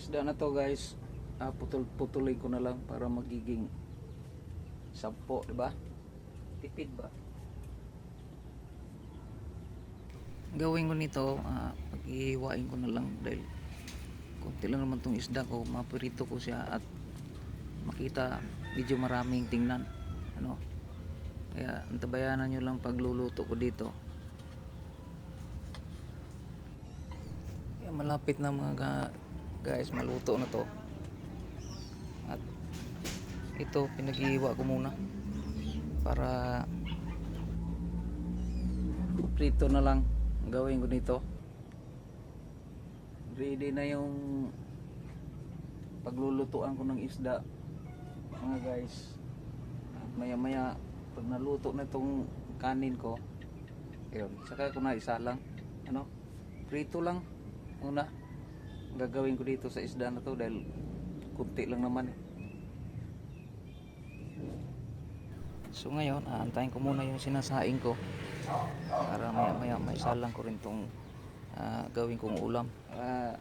isda na to guys, ah, putol putuloy ko na lang para magiging sampo, di ba? Tipid ba? Gawin ko nito, ah, pag-ihiwain ko na lang dahil konti lang naman tong isda ko, mapirito ko siya at makita medyo maraming tingnan. Ano? Kaya antabayanan nyo lang pagluluto ko dito. Malapit na mga ga- guys, maluto na to. At ito pinag-iiwa ko muna para prito na lang ang gawin ko dito. Ready na yung paglulutuan ko ng isda mga guys. At maya maya pag naluto na itong kanin ko yun, saka ko na isa lang ano, prito lang una gagawin ko dito sa isda na to dahil kunti lang naman eh. So ngayon, aantayin ko muna yung sinasaing ko para maya maya may salang ko rin tong ah, gawin kong ulam. Uh,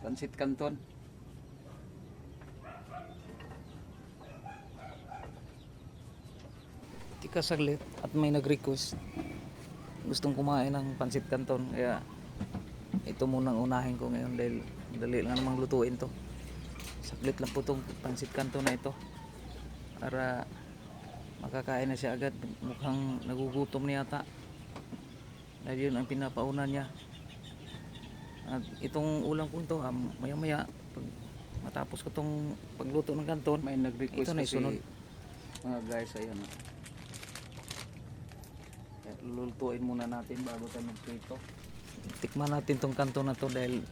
pansit canton. Tika saglit at may nag-request gustong kumain ng pansit canton kaya ito munang unahin ko ngayon dahil dali lang namang lutuin to. Saglit lang po itong pansit canton na ito para makakain na siya agad. Mukhang nagugutom na yata. Dahil yun ang pinapauna niya. At itong ulam ko to maya maya pag matapos ko tong pagluto ng kanton may nag-request Ito na isunod. mga guys ayun. Kaya lulutuin muna natin bago tayo magprito tikman natin tong kanton na to dahil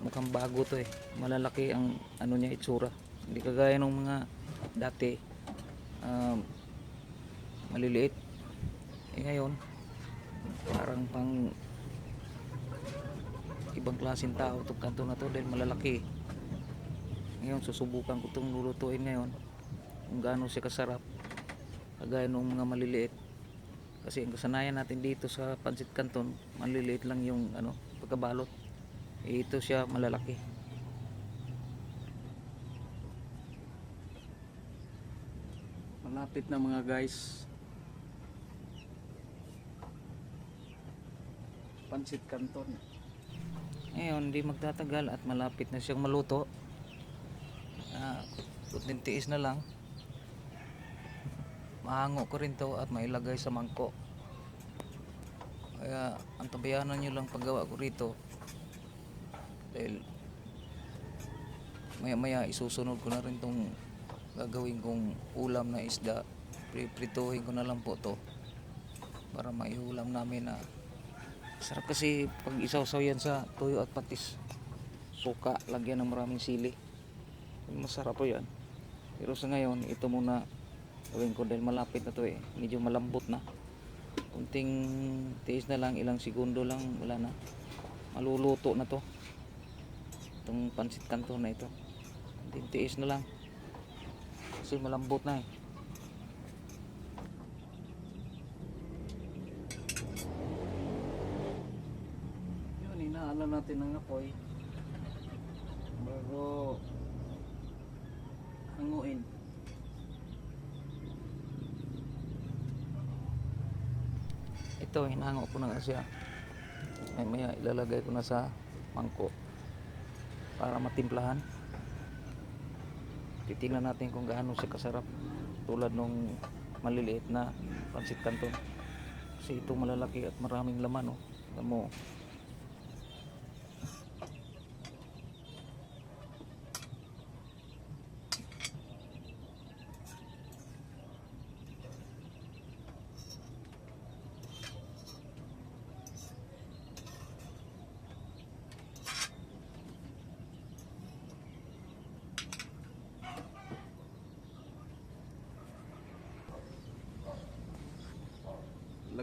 mukhang bago to eh. Malalaki ang ano niya itsura. Hindi kagaya ng mga dati. Um, maliliit. Eh ngayon parang pang ibang klaseng tao itong kanto na to dahil malalaki. Ngayon susubukan ko itong lulutuin ngayon kung gaano siya kasarap. Kagaya ng mga maliliit kasi ang kasanayan natin dito sa Pansit Canton maliliit lang yung ano pagkabalot. Ito siya malalaki. Malapit na mga guys. Pansit Canton. Ngayon hindi magtatagal at malapit na siyang maluto. Uh, tiis na lang mahango ko rin to at mailagay sa mangko. Kaya antabayanan nyo lang paggawa ko rito. Dahil maya maya isusunod ko na rin tong gagawin kong ulam na isda. Priprituhin ko na lang po to para maiulam namin na sarap kasi pag isaw-saw yan sa tuyo at patis. Suka lagyan ng maraming sili. Masarap po yan. Pero sa ngayon ito muna gawin ko dahil malapit na to eh. Medyo malambot na. Kunting tiis na lang ilang segundo lang wala na. Maluluto na to. Itong pansit kanto na ito. Kunting tiis na lang. Kasi malambot na eh. Yun inaala natin ng apoy. Bago hanguin ito hinango ko na siya. May maya ilalagay ko na sa mangko para matimplahan. Titingnan natin kung gaano siya kasarap tulad nung maliliit na pansit canton. Kasi ito malalaki at maraming laman oh. Alam mo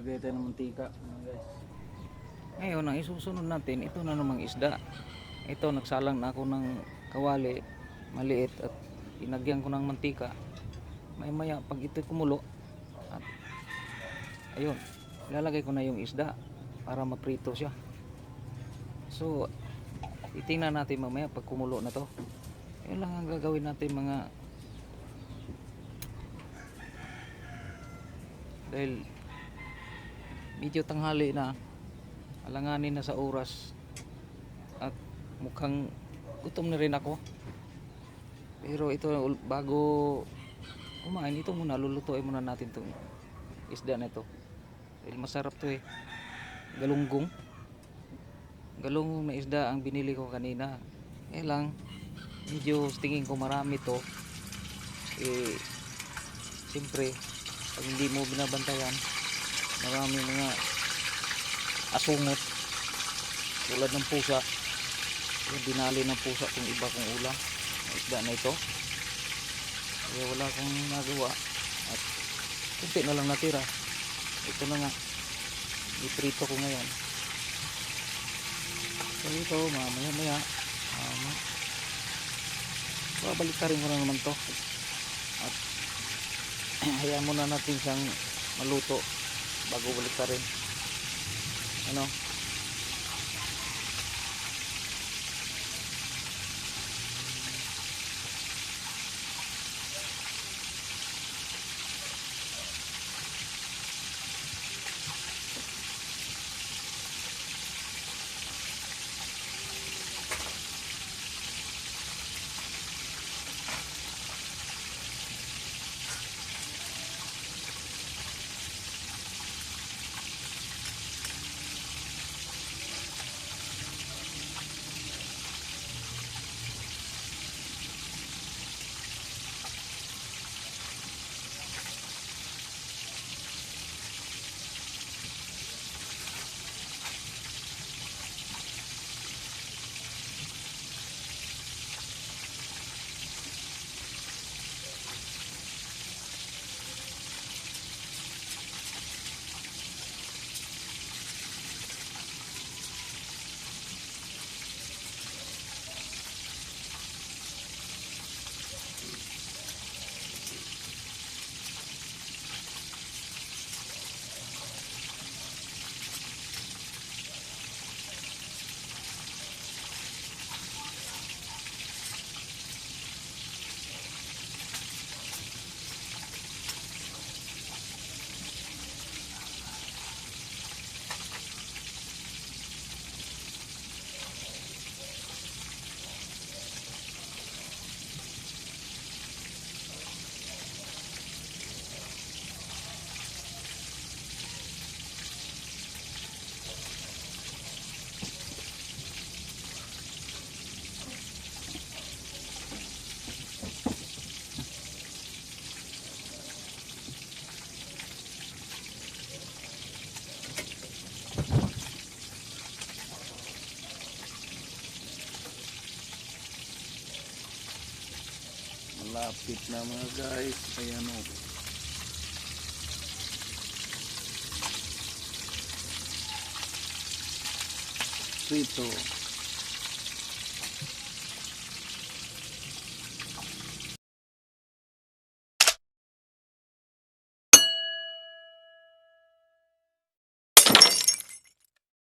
lagay tayo ng mantika. Mga guys. Ngayon ang isusunod natin ito na namang isda. Ito nagsalang na ako ng kawali maliit at inagyan ko ng mantika. May maya pag ito kumulo at ayun ilalagay ko na yung isda para maprito siya. So Titingnan natin mamaya pag kumulo na to. Yun lang ang gagawin natin mga dahil medyo tanghali na. Alanganin na sa oras. At mukhang gutom na rin ako. Pero ito bago kumain ito muna lulutuin muna natin itong isda na ito. Dahil masarap to eh. Galunggong. Galunggong na isda ang binili ko kanina. Eh lang medyo tingin ko marami to. Eh siyempre pag hindi mo binabantayan marami mga asungot. Tulad ng pusa. Yung dinali ng pusa kung iba kong ulam. Isda na ito. Kaya wala akong nagawa. At kunti na lang natira. Ito na nga. Iprito ko ngayon. So ito mamaya maya. Mama. Babalik ka rin mo na naman to. At hayaan muna natin siyang maluto bago balik ka rin. Ano Malapit na mga guys. Ayan o. Prito.